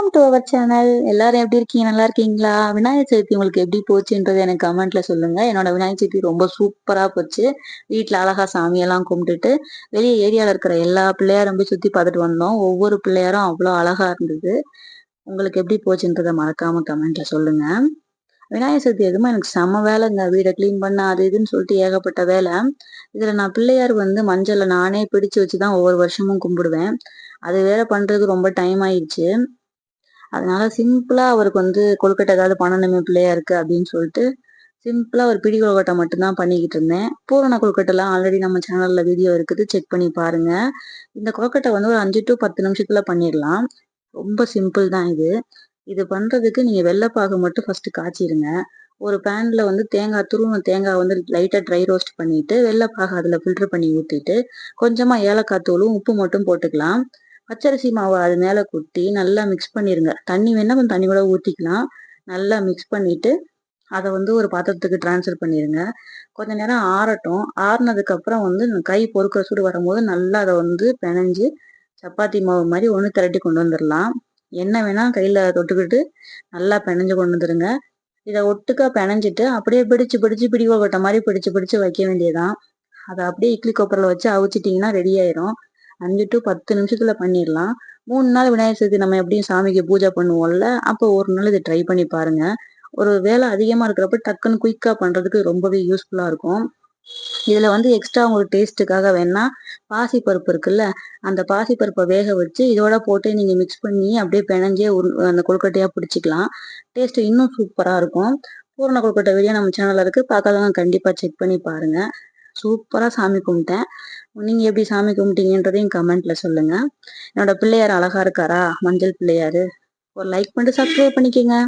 Welcome to our channel எல்லாரும் எப்படி இருக்கீங்க? நல்லா இருக்கீங்களா? விநாயகர் சதுர்த்தி உங்களுக்கு எப்படி போச்சுன்றது எனக்கு கமெண்ட்ல சொல்லுங்க. என்னோட விநாயகர் சதுர்த்தி ரொம்ப சூப்பரா போச்சு. வீட்டுல அழகா சாமியெல்லாம் கும்பிட்டுட்டு வெளியே ஏரியால இருக்கிற எல்லா பிள்ளையாரும் போய் சுத்தி பார்த்துட்டு வந்தோம். ஒவ்வொரு பிள்ளையாரும் அவ்வளோ அழகா இருந்தது. உங்களுக்கு எப்படி போச்சுன்றதை மறக்காம கமெண்ட்ல சொல்லுங்க. விநாயகர் சதுர்த்தி எதுவுமே எனக்கு செம்ம வேலைங்க. வீடை க்ளீன் பண்ண அது இதுன்னு சொல்லிட்டு ஏகப்பட்ட வேலை. இதுல நான் பிள்ளையார் வந்து மஞ்சளை நானே பிடிச்சு வச்சுதான் ஒவ்வொரு வருஷமும் கும்பிடுவேன். அது வேற பண்றதுக்கு ரொம்ப டைம் ஆயிடுச்சு. அதனால சிம்பிளா அவருக்கு வந்து கொழுக்கட்டை ஏதாவது பண்ணணுமே பிள்ளையா இருக்கு அப்படின்னு சொல்லிட்டு சிம்பிளா ஒரு பிடி கொழுக்கட்டை மட்டும்தான் பண்ணிக்கிட்டு இருந்தேன். பூரண கொழுக்கட்டைலாம் ஆல்ரெடி நம்ம சேனல்ல வீடியோ இருக்குது. செக் பண்ணி பாருங்க. இந்த கொழுக்கட்டை வந்து ஒரு அஞ்சு டு பத்து நிமிஷத்துல பண்ணிடலாம் ரொம்ப சிம்பிள் தான் இது. இது பண்றதுக்கு நீங்க வெள்ளைப்பாகு மட்டும் ஃபர்ஸ்ட் காய்ச்சிருங்க. ஒரு பேன்ல வந்து தேங்காய் துருவன தேங்காய் வந்து லைட்டா ட்ரை ரோஸ்ட் பண்ணிட்டு வெள்ளைப்பாகு அதுல ஃபில்டர் பண்ணி ஊத்திட்டு கொஞ்சமா ஏலக்காய் தூளும் உப்பு மட்டும் போட்டுக்கலாம். பச்சரிசி மாவை அது மேலே கொட்டி நல்லா மிக்ஸ் பண்ணிடுங்க தண்ணி வேணால் கொஞ்சம் தண்ணி கூட ஊற்றிக்கலாம் நல்லா மிக்ஸ் பண்ணிவிட்டு அதை வந்து ஒரு பாத்திரத்துக்கு டிரான்ஸ்ஃபர் பண்ணிடுங்க கொஞ்ச நேரம் ஆறட்டும். ஆறுனதுக்கப்புறம் வந்து கை பொறுக்கிற சூடு வரும்போது நல்லா அதை வந்து பிணைஞ்சு சப்பாத்தி மாவு மாதிரி ஒன்று திரட்டி கொண்டு வந்துடலாம் என்ன வேணால் கையில் தொட்டுக்கிட்டு நல்லா பிணைஞ்சு கொண்டு வந்துடுங்க இதை ஒட்டுக்கா பிணைஞ்சிட்டு அப்படியே பிடிச்சு பிடிச்சு பிடிவோ கொட்ட மாதிரி பிடிச்சு பிடிச்சு வைக்க வேண்டியதான் அதை அப்படியே இட்லி கொப்பரில் வச்சு அவிச்சிட்டிங்கன்னா ரெடி ஆயிரும். அஞ்சு டு பத்து நிமிஷத்துல பண்ணிடலாம். மூணு நாள் விநாயகர் சதுர்த்தி நம்ம எப்படியும் சாமிக்கு பூஜை பண்ணுவோம்ல அப்போ ஒரு நாள் இதை ட்ரை பண்ணி பாருங்க. ஒரு வேலை அதிகமா இருக்கிறப்ப டக்குன்னு குயிக்கா பண்றதுக்கு ரொம்பவே யூஸ்ஃபுல்லா இருக்கும். இதுல வந்து எக்ஸ்ட்ரா உங்களுக்கு டேஸ்ட்டுக்காக வேணா பாசிப்பருப்பு இருக்குல்ல அந்த பாசிப்பருப்பை வேக வச்சு இதோட போட்டு நீங்க மிக்ஸ் பண்ணி அப்படியே பிணைஞ்சே அந்த கொழுக்கட்டையா பிடிச்சிக்கலாம். டேஸ்ட் இன்னும் சூப்பரா இருக்கும். பூரண கொழுக்கட்டை வீடியோ நம்ம சேனல்ல இருக்கு. பார்க்காதவங்க கண்டிப்பா செக் பண்ணி பாருங்க. சூப்பரா சாமி கும்பிட்டேன். நீங்க எப்படி சாமி கும்பிட்டீங்கன்றதையும் கமெண்ட்ல சொல்லுங்க. என்னோட பிள்ளையார் அழகா இருக்காரா? மஞ்சள் பிள்ளையார். ஒரு லைக் பண்ணிட்டு சப்ஸ்கிரைப் பண்ணிக்கோங்க.